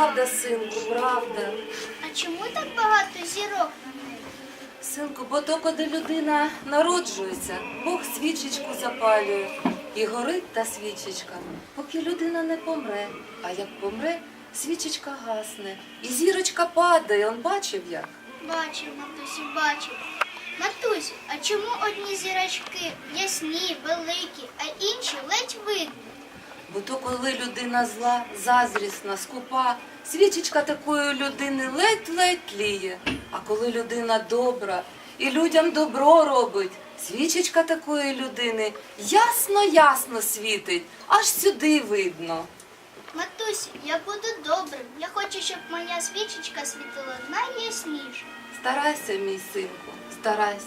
Правда, синку, правда. А чому так багато зірок на небі? Синку, бо то, коли людина народжується, Бог свічечку запалює. І горить та свічечка, поки людина не помре. А як помре, свічечка гасне. І зірочка падає, он бачив як? Бачив, матусі, бачив. Матусю, а чому одні зірочки ясні, великі, а інші ледь видно? Бо то, коли людина зла, зазрісна, скупа, свічечка такої людини ледь-ледь тліє. А коли людина добра і людям добро робить, свічечка такої людини ясно-ясно світить, аж сюди видно. Матусі, я буду добрим. Я хочу, щоб моя свічечка світила найясніше. Старайся, мій синку, старайся.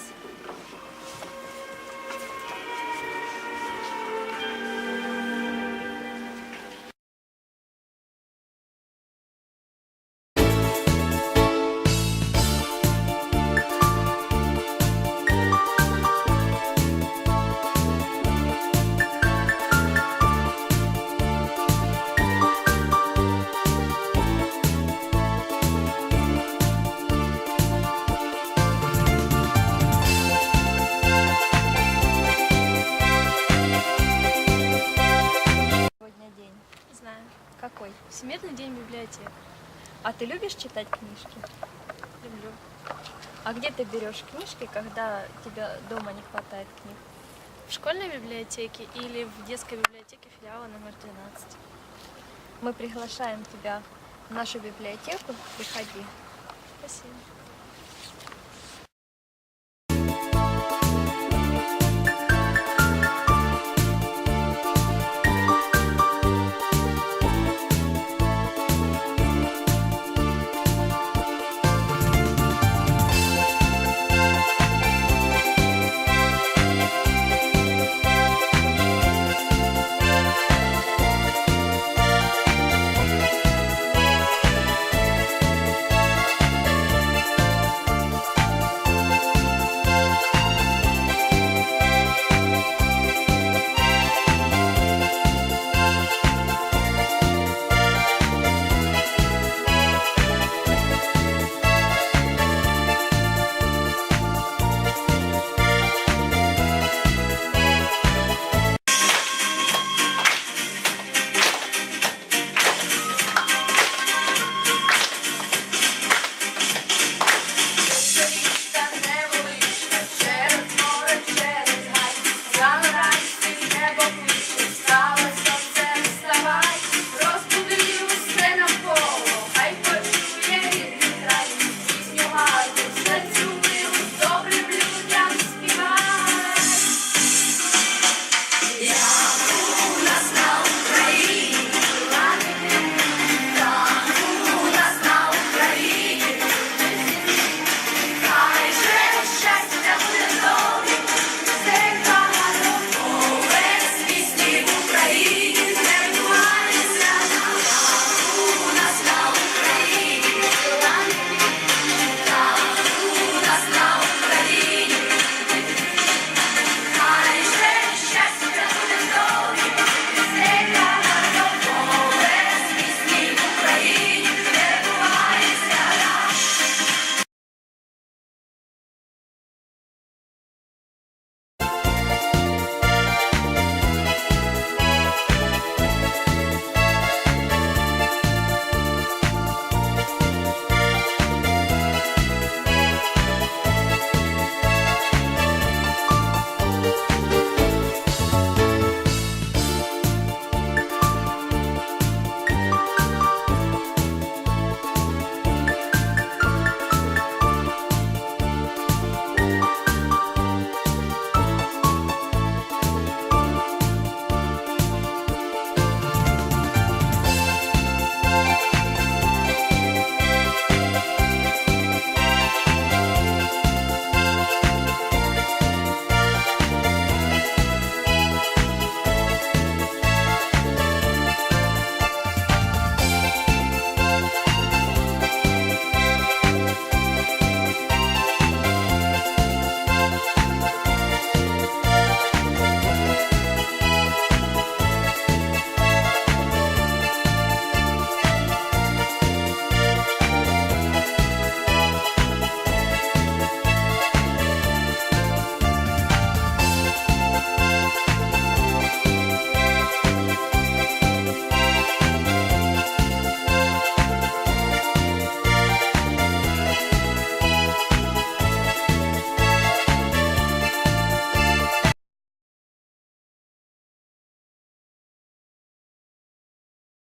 Всемирный день библиотек. А ты любишь читать книжки? Люблю. А где ты берешь книжки, когда тебя дома не хватает книг? В школьной библиотеке или в детской библиотеке филиала номер 12. Мы приглашаем тебя в нашу библиотеку. Приходи. Спасибо.